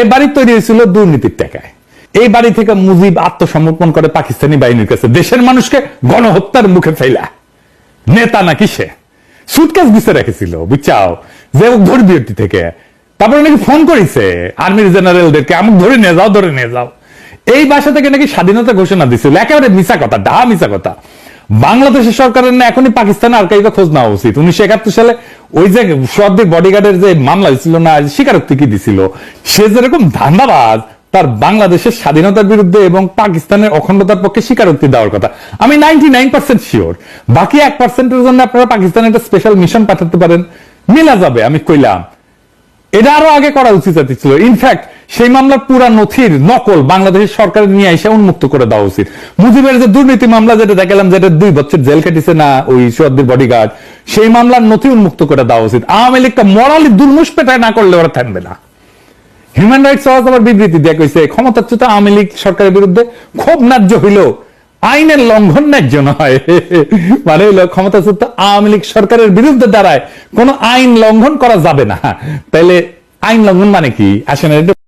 এই বাড়ি তৈরি হয়েছিল দুর্নীতির টাকায় এই বাড়ি থেকে মুজিব আত্মসমর্পণ করে পাকিস্তানি বাহিনীর কাছে, দেশের মানুষকে গণহত্যার মুখে ফেলা। নেতা নাকি সে? সুটকেস গুছে রেখেছিল, বুঝছাও? যে ও ধর্মীয়টি থেকে। তারপরে নাকি ফোন করেছে আর্মির জেনারেলদেরকে, আমাকে ধরে নিয়ে যাও, ধরে নিয়ে যাও। এই বাসা থেকে নাকি স্বাধীনতা ঘোষণা দিছিল, একেবারে মিশা কথা ডা মিশা কথা। বাংলাদেশের সরকারের না, এখনই পাকিস্তানে আর কাইবা খোঁজ নেওয়া উচিত। উনিশশো একাত্তর সালে ওই যে সর্দির বডিগার্ডের যে মামলা হয়েছিল না স্বীকারোক্তি কি দিছিল, সে যেরকম ধান্দাবাজ, তার বাংলাদেশের স্বাধীনতার বিরুদ্ধে এবং পাকিস্তানের অখণ্ডতার পক্ষে স্বীকারোক্তি দেওয়ার কথা। আমি নাইনটি নাইন পার্সেন্ট শিওর বাকি এক পার্সেন্টের জন্য আপনারা পাকিস্তানে একটা স্পেশাল মিশন পাঠাতে পারেন। মিলা যাবে, আমি কইলাম। এটা আরও আগে করা উচিত ছিল। ইনফ্যাক্ট সেই মামলার পুরা নথির নকল বাংলাদেশের সরকার নিয়ে এসে উন্মুক্ত করে দেওয়া উচিত। মুজিবের যে দুর্নীতি মামলা, যেটা দেখালাম যেটা দুই বছর জেল কেটেছে না ওই সোয়াদ্দির বডিগার্ড সেই মামলার নথি উন্মুক্ত করে দেওয়া উচিত। আওয়ামী লীগটা মরালি দুর্মুষ পেটায় না করলে ওরা থাকবে না। হিউম্যান রাইটস ওয়াচ আবার বিবৃতি দিয়ে কইছে, ক্ষমতাচ্যুত আওয়ামী লীগ সরকারের বিরুদ্ধে খুব ন্যায্য হইল আইনের লঙ্ঘন ন্যায্য নয়। মানে হলো ক্ষমতাচ্যুত আওয়ামী লীগ সরকারের বিরুদ্ধে দাঁড়ায় কোনো আইন লঙ্ঘন করা যাবে না। তাইলে আইন লঙ্ঘন মানে কি? এটা